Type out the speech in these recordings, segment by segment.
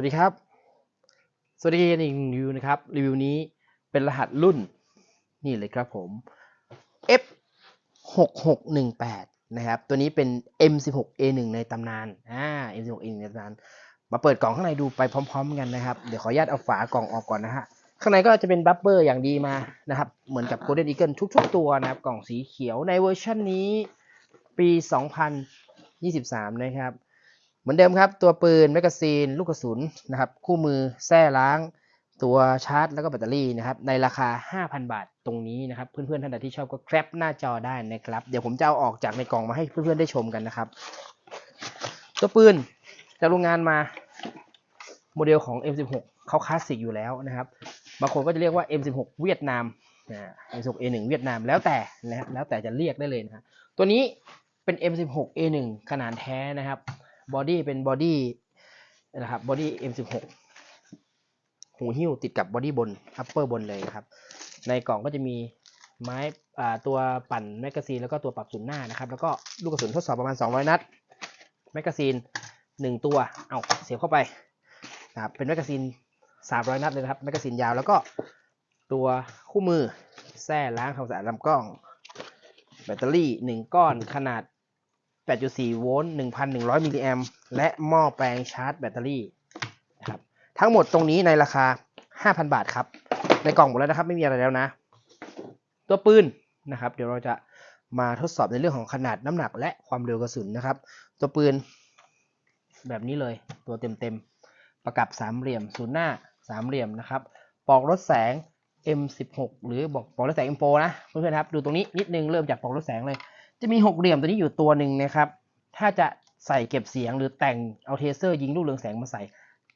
วัสดีครับ สวัสดีอีกหนึ่งรีวิวนะครับ รีวิวนี้เป็นรหัสรุ่นนี่เลยครับผม F 6 6 1 8นะครับ ตัวนี้เป็น M 1 6 A 1ในตำนานอ่า M 1 6 A 1ในตำนาน มาเปิดกล่องข้างในดูไปพร้อม ๆ กันนะครับ เดี๋ยวขออนุญาตเอาฝากล่องออกก่อนนะฮะ ข้างในก็จะเป็นบัฟเฟอร์อย่างดีมานะครับ เหมือนกับ Golden Eagle ทุกๆตัวนะครับ กล่องสีเขียวในเวอร์ชันนี้ปี 2023 นะครับ เหมือนเดิมครับตัวปืนแมกกาซีนลูกกระสุนนะครับคู่มือแส้ล้าง ตัวชาร์จ แล้วก็แบตเตอรี่นะครับในราคา 5,000 บาทตรงนี้นะครับเพื่อนๆท่านใดที่ชอบก็แคปหน้าจอได้นะครับเดี๋ยวผมจะเอาออกจากในกล่องมาให้เพื่อนๆได้ชมกันนะครับ ตัวปืนจากโรงงานมาโมเดลของ M16 เขาคลาสสิกอยู่แล้วนะครับบางคนก็จะเรียกว่า M16 เวียดนาม M16 A1 เวียดนามแล้วแต่นะแล้วแต่จะเรียกได้เลยนะฮะตัวนี้เป็น M16 A1 ขนาดแท้นะครับ บอดี้เป็นบอดี้นะครับบอดี้ M16 หูหิ้วติดกับบอดี้บนอัปเปอร์บนเลยครับ ในกล่องก็จะมีไม้ตัวปั่นแมกกาซีนแล้วก็ตัวปรับศูนย์หน้านะครับ แล้วก็ลูกกระสุนทดสอบประมาณ 200 นัดแมกกาซีน 1 ตัว เอาเสียบเข้าไปนะครับเป็นแมกกาซีน 300 นัดเลยนะครับแมกกาซีนยาวแล้วก็ตัวคู่มือแส้ล้างทำความสะอาดลำกล้อง แบตเตอรี่ 1 ก้อนขนาด 8.4 โวลต์ 1,100 มิลลิแอมป์และหม้อแปลงชาร์จแบตเตอรี่นะครับทั้งหมดตรงนี้ในราคา 5,000 บาทครับ ในกล่องหมดแล้วนะครับ ไม่มีอะไรแล้วนะ ตัวปืนนะครับ เดี๋ยวเราจะมาทดสอบในเรื่องของขนาดน้ำหนักและความเร็วกระสุนนะครับ ตัวปืนแบบนี้เลยตัวเต็มๆ ประกับสามเหลี่ยมศูนย์หน้าสามเหลี่ยมนะครับปอกรถแสง M16 หรือบอกปอกรถแสง M4 นะเพื่อนๆครับ ดูตรงนี้นิดนึงเริ่มจากปอกรถแสงเลย จะมีหกเหลี่ยมตัวนี้อยู่ตัวหนึ่งนะครับ ถ้าจะใส่เก็บเสียงหรือแต่งเอาเทเซอร์ยิงลูกเรืองแสงมาใส่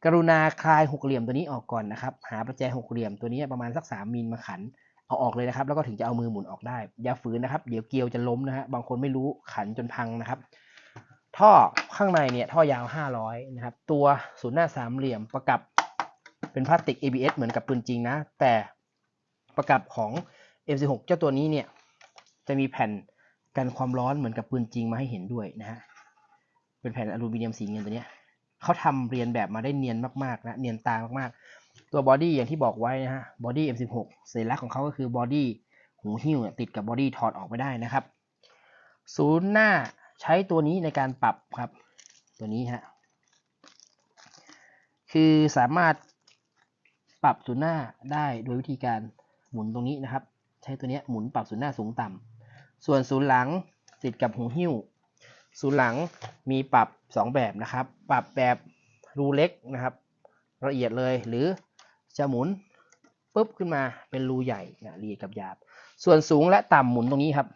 กรุณาคลายหกเหลี่ยมตัวนี้ออกก่อนนะครับ หาประแจหกเหลี่ยมตัวนี้ประมาณสักสามมิลมาขัน เอาออกเลยนะครับ แล้วก็ถึงจะเอามือหมุนออกได้ อย่าฝืนนะครับ เดี๋ยวเกลียวจะล้มนะฮะ บางคนไม่รู้ขันจนพังนะครับ ท่อข้างในเนี่ยท่อยาว 500 นะครับ ตัวศูนย์หน้าสามเหลี่ยมประกับเป็นพลาสติก ABS เหมือนกับปืนจริงนะ แต่ประกับของ M16 เจ้าตัวนี้เนี่ยจะมีแผ่น กันความร้อนเหมือนกับปืนจริงมาให้เห็นด้วยนะฮะ เป็นแผ่นอลูมิเนียมสีเงินตัวเนี้ยเขาทำเรียนแบบมาได้เนียนมากๆนะเนียนตามากๆ ตัวบอดี้อย่างที่บอกไว้นะฮะบอดี้ M16 สัญลักษณ์ของเขาก็คือบอดี้หูหิ้วติดกับบอดี้ถอดออกไม่ได้นะครับ ศูนย์หน้าใช้ตัวนี้ในการปรับครับ ตัวนี้ฮะคือสามารถปรับศูนย์หน้าได้โดยวิธีการหมุนตรงนี้นะครับ ใช้ตัวนี้หมุนปรับศูนย์หน้าสูงต่ำ ส่วนศูนย์หลังติดกับหูหิ้ว ศูนย์หลังมีปรับ 2 แบบนะครับ ปรับแบบรูเล็กนะครับ ละเอียดเลยหรือจะหมุนปุ๊บขึ้นมาเป็นรูใหญ่นะละเอียดกับหยาบ ส่วนสูงและต่ำหมุนตรงนี้ครับ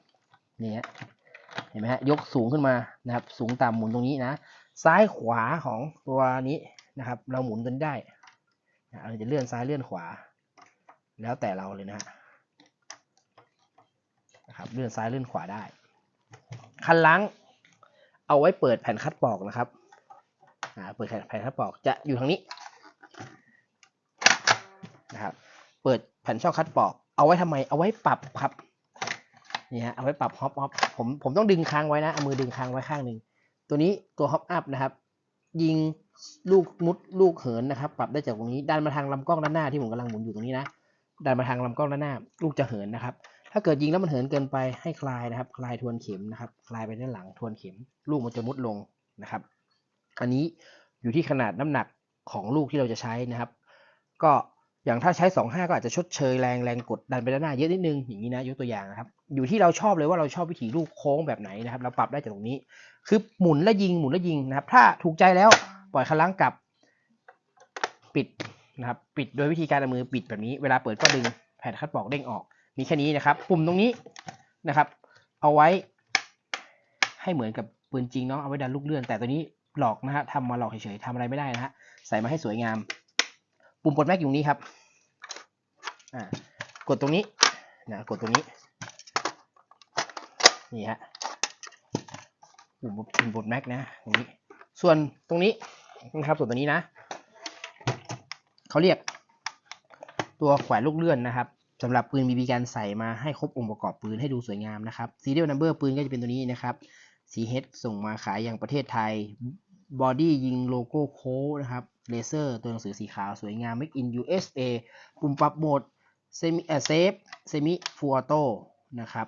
นี่ฮะเห็นไหมฮะยกสูงขึ้นมานะครับ สูงต่ำหมุนตรงนี้นะ ซ้ายขวาของตัวนี้นะครับ เราหมุนกันได้เราจะเลื่อนซ้ายเลื่อนขวา แล้วแต่เราเลยนะฮะ นะครับเลื่อนซ้ายเลื่อนขวาได้ คันล้างเอาไว้เปิดแผ่นคัดปอกนะครับอ่าเปิดแผ่นคัดปอกจะอยู่ทางนี้นะครับ เปิดแผ่นช่องคัดปอก เอาไว้ทำไม เอาไว้ปรับครับ นี่ฮะ เอาไว้ปรับฮอปฮอปผม ผมต้องดึงค้างไว้นะ เอามือดึงค้างไว้ข้างหนึ่ง ตัวนี้ตัวฮอปอัพนะครับ ยิงลูกมุดลูกเหินนะครับ ปรับได้จากตรงนี้ ดันมาทางลำกล้องด้านหน้าที่ผมกำลังหมุนอยู่ตรงนี้นะ ดันมาทางลำกล้องด้านหน้า ลูกจะเหินนะครับ ถ้าเกิดยิงแล้วมันเหินเกินไปให้คลายนะครับ คลายทวนเข็มนะครับ คลายไปด้านหลังทวนเข็ม ลูกมันจะมุดลงนะครับ อันนี้อยู่ที่ขนาดน้ำหนักของลูกที่เราจะใช้นะครับ ก็อย่างถ้าใช้ 25 ก็อาจจะชดเชยแรงแรงกดดันไปด้านหน้าเยอะนิดนึงอย่างนี้นะยกตัวอย่างนะครับ อยู่ที่เราชอบเลยว่าเราชอบวิถีลูกโค้งแบบไหนนะครับ เราปรับได้จากตรงนี้ คือหมุนและยิงหมุนและยิงนะครับ ถ้าถูกใจแล้วปล่อยคันล้างกลับปิดนะครับ ปิดโดยวิธีการเอามือปิดแบบนี้ เวลาเปิดก็ดึงแผ่นคัดปอกเด้งออก มีแค่นี้นะครับ ปุ่มตรงนี้นะครับ เอาไว้ให้เหมือนกับปืนจริงเนาะเอาไว้ดันลูกเลื่อน แต่ตัวนี้หลอกนะฮะทำมาหลอกเฉยๆทำอะไรไม่ได้นะฮะใส่มาให้สวยงาม ปุ่มปลดแม็กอยู่ตรงนี้ครับอ่ากดตรงนี้นะกดตรงนี้นี่ฮะปุ่มปุ่มปลดแม็กนะตรงนี้ ส่วนตรงนี้นะครับส่วนตัวนี้นะเขาเรียกตัวแขวนลูกเลื่อนนะครับ สำหรับปืนบีบีกันใส่มาให้ครบองค์ประกอบปืนให้ดูสวยงามนะครับ serial number ปืนก็จะเป็นตัวนี้นะครับ CH ส่งมาขายอย่างประเทศไทยบอดี้ยิงโลโก้โค้ดนะครับเลเซอร์ตัวหนังสือสีขาวสวยงาม Make in USA ปุ่มปรับโหมดเซมิเอเซฟเซมิฟูออโต้นะครับ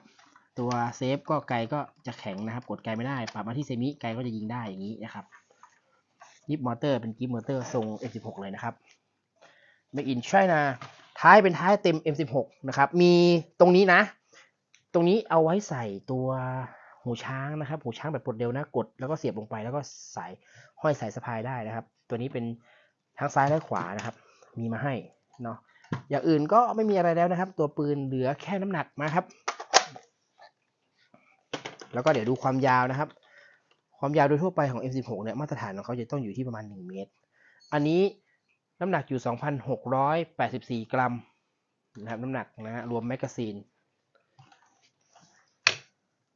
ตัวเซฟก็ไกลก็จะแข็งนะครับ กดไกลไม่ได้ ปรับมาที่เซมิไกลก็จะยิงได้อย่างนี้นะครับยิปมอเตอร์เป็นกิฟมอเตอร์ทรง M16 เลยนะครับ Make in China ท้ายเป็นท้ายเต็ม M16 นะครับ มีตรงนี้นะ ตรงนี้เอาไว้ใส่ตัวหูช้างนะครับ หูช้างแบบปลดเร็วนะ กดแล้วก็เสียบลงไปแล้วก็ใส่ห้อยสายสะพายได้นะครับ ตัวนี้เป็นทั้งซ้ายและขวานะครับ มีมาให้เนาะ อย่างอื่นก็ไม่มีอะไรแล้วนะครับ ตัวปืนเหลือแค่น้ำหนักมาครับ แล้วก็เดี๋ยวดูความยาวนะครับ ความยาวโดยทั่วไปของ M16 เนี่ยมาตรฐานของเขาจะต้องอยู่ที่ประมาณ 1 เมตร อันนี้ น้ำหนักอยู่ 2,684 กรัมนะครับน้ำหนักนะฮะรวมแมกกาซีน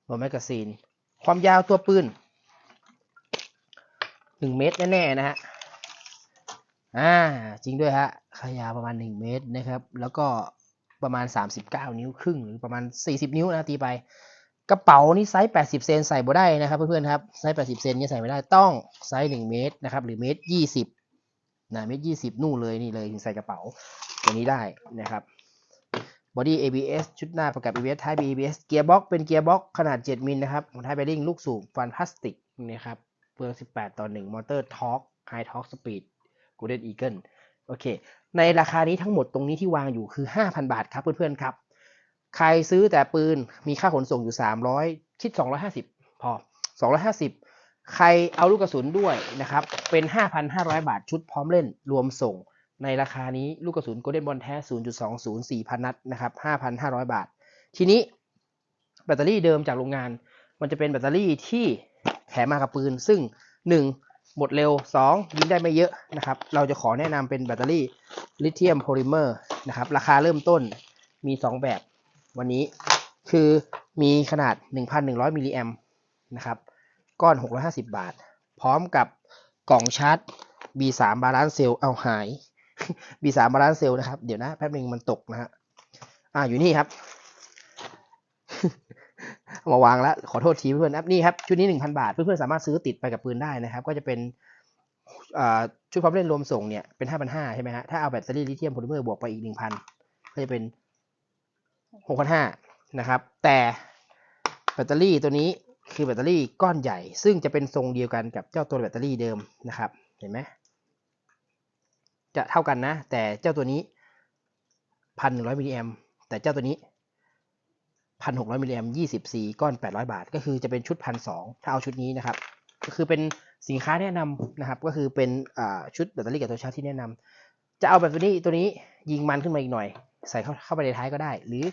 รวมแมกกาซีน ความยาวตัวปืน 1 เมตรแน่ๆนะฮะอ่าจริงด้วยฮะขยาวประมาณ 1 เมตรนะครับ แล้วก็ประมาณ 39 นิ้วครึ่งหรือประมาณ 40 นิ้วนะตีไป กระเป๋านี่ไซส์ 80 เซนใส่บ่ได้นะครับเพื่อนๆครับไซส์ 80 เซนเนี่ยใส่ไม่ได้ต้องไซส์ 1 เมตรนะครับหรือเมตร 20 นะเมตร20นู่นเลยนี่เลยใส่กระเป๋าตัวนี้ได้นะครับบอดี้ ABS ชุดหน้าประกับ ABS ท้าย ABS เกียร์บ็อกเป็นเกียร์บ็อกขนาด 7 มิลนะครับท้ายแบริ่งลูกสูบฟันพลาสติกนะครับเปลือง 18 ต่อ 1 มอเตอร์ทอร์กไฮทอร์กสปีด Golden Eagle โอเค ในราคานี้ทั้งหมดตรงนี้ที่วางอยู่คือ 5,000 บาทครับเพื่อนๆครับ ใครซื้อแต่ปืนมีค่าขนส่งอยู่ 300 คิด 250 พอ 250 ใครเอาลูกกระสุนด้วยนะครับ เป็น 5,500 บาทชุดพร้อมเล่นรวมส่ง ในราคานี้ลูกกระสุน Golden Ball แท้ 0.20 4,000 นัดนะครับ 5,500 บาท ทีนี้แบตเตอรี่เดิมจากโรงงาน มันจะเป็นแบตเตอรี่ที่แถมมากับปืน ซึ่ง 1 หมดเร็ว 2 ยิงได้ไม่เยอะนะครับ เราจะขอแนะนำเป็นแบตเตอรี่ลิเธียมโพลิเมอร์นะครับ ราคาเริ่มต้นมี 2 แบบ วันนี้คือมีขนาด 1,100 มิลลิแอมนะครับ ก้อน 650 บาท พร้อมกับกล่องชาร์จ B3 บาลานซ์เซลเอาหาย B3 บาลานซ์เซลนะครับ เดี๋ยวนะ แป๊บนึงมันตกนะฮะอ่าอยู่นี่ครับ มาวางแล้ว ขอโทษทีเพื่อนครับนี่ครับ ชุดนี้ 1,000 บาท เพื่อนๆสามารถซื้อติดไปกับปืนได้นะครับ ก็จะเป็นชุดพร้อมเล่นรวมส่งเนี่ยเป็น 5,500 ใช่ไหมฮะถ้าเอาแบตเตอรี่ลิเธียมโพลิเมอร์บวกไปอีก 1,000 ก็จะเป็น 6,500 นะครับ แต่แบตเตอรี่ตัวนี้ คือแบตเตอรี่ก้อนใหญ่ ซึ่งจะเป็นทรงเดียวกันกับเจ้าตัวแบตเตอรี่เดิมนะครับ เห็นไหมจะเท่ากันนะ แต่เจ้าตัวนี้ 1,100มิลลิแอมแต่เจ้าตัวนี้ 1,600มิลลิแอม24 ก้อน 800 บาท ก็คือจะเป็นชุด 1,200 ถ้าเอาชุดนี้นะครับ ก็คือเป็นสินค้าแนะนำนะครับ ก็คือเป็นชุดแบตเตอรี่กับตัวชาร์จที่แนะนำจะเอาแบตเตอรี่ตัวนี้ยิงมันขึ้นมาอีกหน่อย ใส่เข้าเข้าไปในท้ายก็ได้ หรือ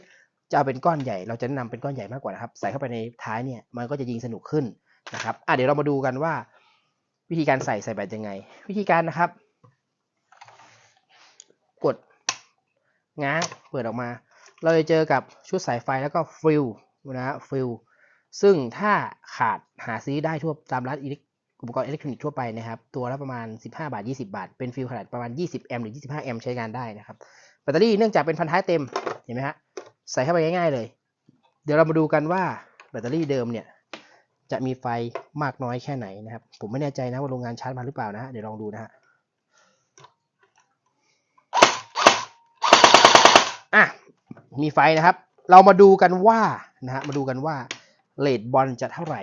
จะเอาเป็นก้อนใหญ่ เราจะแนะนำเป็นก้อนใหญ่มากกว่านะครับ ใส่เข้าไปในท้ายเนี่ยมันก็จะยิงสนุกขึ้นนะครับอะเดี๋ยวเรามาดูกันว่า วิธีการใส่ใส่แบตยังไง วิธีการนะครับ กดง้างเปิดออกมา เราจะเจอกับชุดสายไฟแล้วก็ฟิลนะฮะฟิลซึ่งถ้าขาดหาซื้อได้ทั่วตามร้านอิเล็กอุปกรณ์อิเล็กทรอนิกส์ทั่วไปนะครับ ตัวละประมาณ 15 บาท 20 บาท เป็นฟิลขนาดประมาณ 20 แอมป์หรือ 25 แอมป์ใช้งานได้นะครับ แบตเตอรี่เนื่องจากเป็นพันท้ายเต็ม เห็นไหมฮะ ใส่เข้าไปง่ายๆเลย เดี๋ยวเรามาดูกันว่าแบตเตอรี่เดิมเนี่ยจะมีไฟมากน้อยแค่ไหนนะครับ ผมไม่แน่ใจนะว่าโรงงานชาร์จมาหรือเปล่านะเดี๋ยวลองดูนะฮะอะมีไฟนะครับ เรามาดูกันว่านะฮะมาดูกันว่าเลดบอลจะเท่าไหร่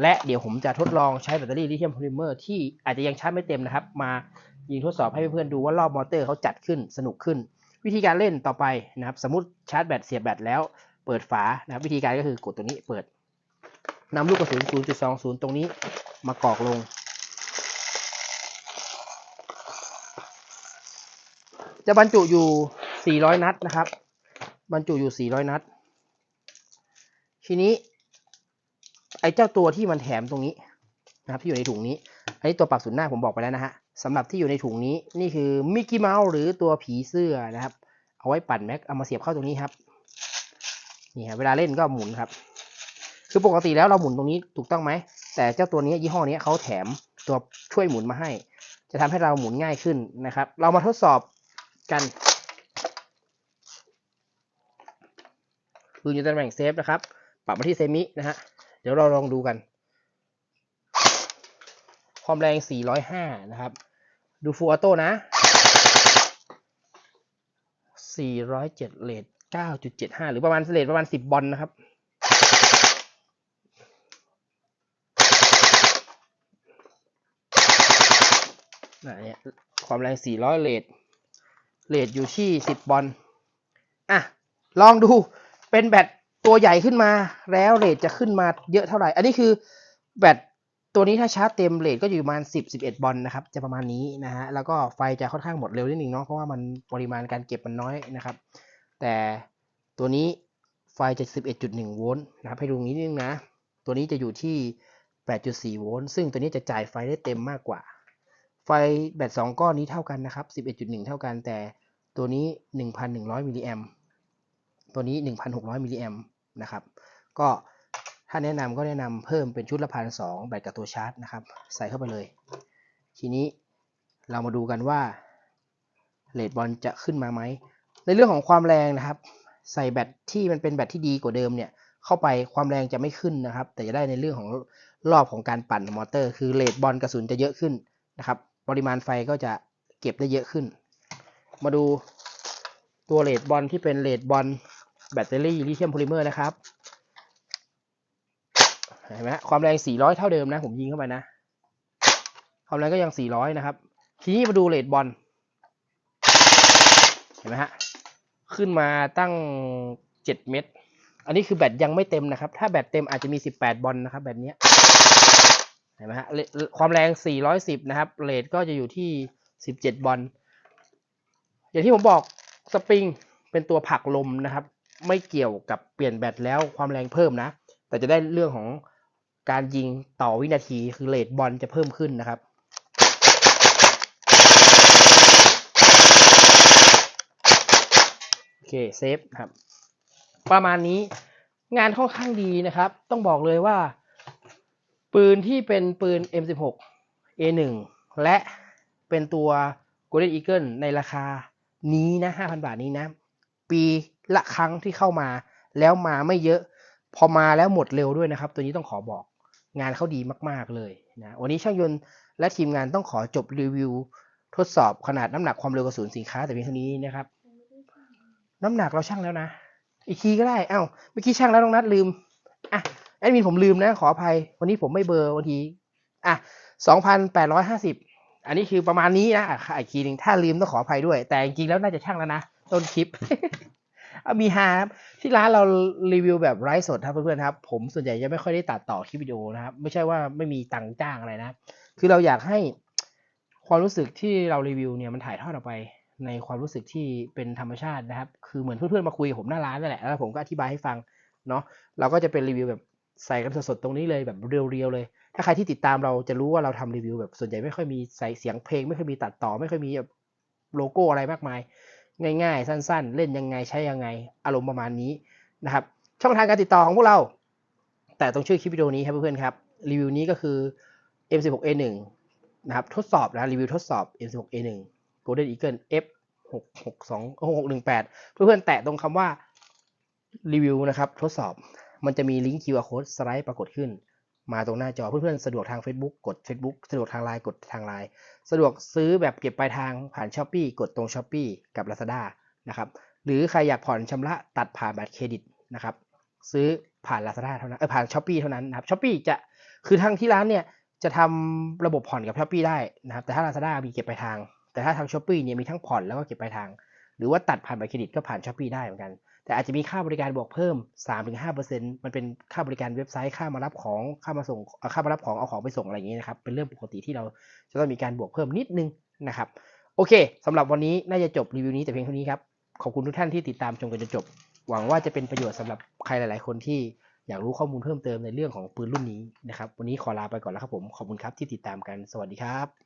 และเดี๋ยวผมจะทดลองใช้แบตเตอรี่ลิเธียมโพลิเมอร์ที่อาจจะยังชาร์จไม่เต็มนะครับ มายิงทดสอบให้เพื่อนๆดูว่ารอบมอเตอร์เขาจัดขึ้นสนุกขึ้น วิธีการเล่นต่อไปนะครับ สมมติชาร์จแบตเสียบแบตแล้วเปิดฝานะครับวิธีการก็คือกดตัวนี้เปิดนำลูกกระสุน 0.20 ตรงนี้มากรอกลง จะบรรจุอยู่ 400 นัดนะครับ บรรจุอยู่ 400 นัด ทีนี้ ไอ้เจ้าตัวที่มันแถมตรงนี้นะครับที่อยู่ในถุงนี้ อันนี้ตัวปรับศูนย์หน้าผมบอกไปแล้วนะฮะ สำหรับที่อยู่ในถุงนี้นี่คือมิกกี้เมาส์หรือตัวผีเสื้อนะครับ เอาไว้ปั่นแม็กเอามาเสียบเข้าตรงนี้ครับนี่ครับเวลาเล่นก็หมุนครับ คือปกติแล้วเราหมุนตรงนี้ถูกต้องไหม แต่เจ้าตัวนี้ยี่ห้อนี้เขาแถมตัวช่วยหมุนมาให้ จะทำให้เราหมุนง่ายขึ้นนะครับ เรามาทดสอบกันปืนอยู่ตำแหน่งเซฟนะครับ ปรับมาที่เซมินะฮะ เดี๋ยวเราลองดูกัน ความแรง 405 นะครับ ดูฟูออโต้นะ 407 เลท9.75 หรือประมาณเลทประมาณ 10 บอลนะครับนี่ความแรง 400 เลทเลทอยู่ที่ 10 บอล อะ ลองดู เป็นแบตตัวใหญ่ขึ้นมา แล้วเลทจะขึ้นมาเยอะเท่าไหร่ อันนี้คือแบต ตัวนี้ถ้าชาร์จเต็มเลทก็อยู่ประมาณ 10 11 บอลนะครับ จะประมาณนี้นะฮะ แล้วก็ไฟจะค่อนข้างหมดเร็วนิดนึงเนาะ เพราะว่ามันปริมาณการเก็บมันน้อยนะครับ แต่ตัวนี้ไฟจะ11.1 โวลต์นะครับ ให้ดูนี้นิดนึงนะ ตัวนี้จะอยู่ที่ 8.4 โวลต์ ซึ่งตัวนี้จะจ่ายไฟได้เต็มมากกว่า ไฟแบต2ก้อนนี้เท่ากันนะครับ 11.1 เท่ากัน แต่ตัวนี้ 1,100 มิลลิแอม ตัวนี้ 1,600 มิลลิแอมนะครับ ก็ ถ้าแนะนำก็แนะนำเพิ่มเป็นชุดละพันสองแบตกับตัวชาร์จนะครับ ใส่เข้าไปเลย ทีนี้เรามาดูกันว่าเลดบอลจะขึ้นมาไหม ในเรื่องของความแรงนะครับ ใส่แบตที่มันเป็นแบตที่ดีกว่าเดิมเนี่ยเข้าไปความแรงจะไม่ขึ้นนะครับ แต่จะได้ในเรื่องของรอบของการปั่นมอเตอร์ คือเลดบอลกระสุนจะเยอะขึ้นนะครับ ปริมาณไฟก็จะเก็บได้เยอะขึ้น มาดูตัวเลดบอลที่เป็นเลดบอลแบตเตอรี่ลิเธียมโพลิเมอร์นะครับ เห็นไหมฮะความแรง 400 เท่าเดิมนะ ผมยิงเข้าไปนะ ความแรงก็ยัง 400 นะครับ ทีนี้มาดูเลดบอล เห็นไหมฮะ ขึ้นมาตั้ง 7 เม็ดอันนี้คือแบตยังไม่เต็มนะครับ ถ้าแบตเต็มอาจจะมี 18 บอลนะครับ แบบเนี้ยเห็นไหมฮะ ความแรง 410 นะครับเรทก็จะอยู่ที่ 17 บอล อย่างที่ผมบอก สปริงเป็นตัวผลักลมนะครับ ไม่เกี่ยวกับเปลี่ยนแบตแล้วความแรงเพิ่มนะ แต่จะได้เรื่องของ การยิงต่อวินาทีคือเรทบอลจะเพิ่มขึ้นนะครับ โอเคเซฟครับ ประมาณนี้งานค่อนข้างดีนะครับ ต้องบอกเลยว่า ปืนที่เป็นปืน M16 A1 และเป็นตัว Golden Eagle ในราคานี้นะ 5,000 บาทนี้นะ ปีละครั้งที่เข้ามาแล้วมาไม่เยอะ พอมาแล้วหมดเร็วด้วยนะครับ ตัวนี้ต้องขอบอก งานเขาดีมาก ๆ เลยนะวันนี้ช่างยนต์และทีมงานต้องขอจบรีวิว ทดสอบขนาดน้ำหนักความเร็วกระสุนสินค้าแต่เพียงเท่านี้นะครับ น้ำหนักเราช่างแล้วนะ อีกทีก็ได้เอ้าเมื่อกี้ช่างแล้วน้องนัดลืมอะแอดมินผมลืมนะขออภัย วันนี้ผมไม่เบอร์วันทีอะสองพันแปดร้อยห้าสิบอันนี้คือประมาณนี้นะอะอีกทีหนึ่งถ้าลืมต้องขออภัยด้วย แต่จริงๆแล้วน่าจะช่างแล้วนะต้นคลิป มีฮารับที่ร้านเรารีวิวแบบไร้สดครับเพื่อนๆครับ ผมส่วนใหญ่จะไม่ค่อยได้ตัดต่อคลิปวิดีโอนะครับ ไม่ใช่ว่าไม่มีตังจ้างอะไรนะ คือเราอยากให้ความรู้สึกที่เรารีวิวเนี่ยมันถ่ายทอดออกไปในความรู้สึกที่เป็นธรรมชาตินะครับ คือเหมือนเพื่อนๆมาคุยกับผมหน้าร้านนั่นแหละ แล้วผมก็อธิบายให้ฟังเนาะ เราก็จะเป็นรีวิวแบบใส่กันสดๆตรงนี้เลยแบบเรียวๆเลย ถ้าใครที่ติดตามเราจะรู้ว่าเราทำรีวิวแบบส่วนใหญ่ไม่ค่อยมีใส่เสียงเพลง ไม่ค่อยมีตัดต่อ ไม่ค่อยมีแบบโลโก้อะไรมากมาย ง่ายๆ สั้นๆ เล่นยังไงใช้ยังไง อารมณ์ประมาณนี้นะครับ ช่องทางการติดต่อของพวกเรา แต่ต้องช่วยคลิปวิดีโอนี้ครับเพื่อนๆครับรีวิวนี้ก็คือ M16A1 นะครับทดสอบนะรีวิวทดสอบ M16A1 Golden Eagle F 6 6 2 6 1 8 เพื่อนๆแตะตรงคำว่ารีวิวนะครับ ทดสอบมันจะมีลิงก์ QR code สไลด์ปรากฏขึ้น มาตรงหน้าจอเพื่อนๆสะดวกทาง Facebook กด Facebook สะดวกทางไลน์กดทางไลน์สะดวกซื้อแบบเก็บปลายทางผ่าน s h อ p e e กดตรง s h อ p e e กับ Lazada นะครับหรือใครอยากผ่อนชำระตัดผ่านบัตรเครดิตนะครับซื้อผ่าน Lazada เท่านั้นเออผ่าน s h อ p e e เท่านั้นนะครับ s h อ p e e จะคือทางที่ร้านเนี่ยจะทำระบบผ่อนกับ s h อ p e e ได้นะครับแต่ถ้า Lazada มีเก็บปลายทาง แต่ถ้าทาง s h อ p e e เนี่ยมีทั้งผ่อนแล้วก็เก็บปลายทาง รือว่าตัดผ่านบัตรเครดิตก็ผ่าน s h อ p e e ได้เหมือนกัน แต่อาจจะมีค่าบริการบวกเพิ่ม 3-5%มันเป็นค่าบริการเว็บไซต์ค่ามารับของค่ามาส่งค่ามารับของเอาของไปส่งอะไรอย่างนี้นะครับเป็นเรื่องปกติที่เราจะต้องมีการบวกเพิ่มนิดนึงนะครับโอเคสำหรับวันนี้น่าจะจบรีวิวนี้แต่เพียงเท่านี้ครับขอบคุณทุกท่านที่ติดตามชมกันจนจบ หวังว่าจะเป็นประโยชน์สำหรับใครหลาย ๆ คนที่อยากรู้ข้อมูลเพิ่มเติมในเรื่องของปืนรุ่นนี้นะครับ วันนี้ขอลาไปก่อนแล้วครับผม ขอบคุณครับที่ติดตามกัน สวัสดีครับ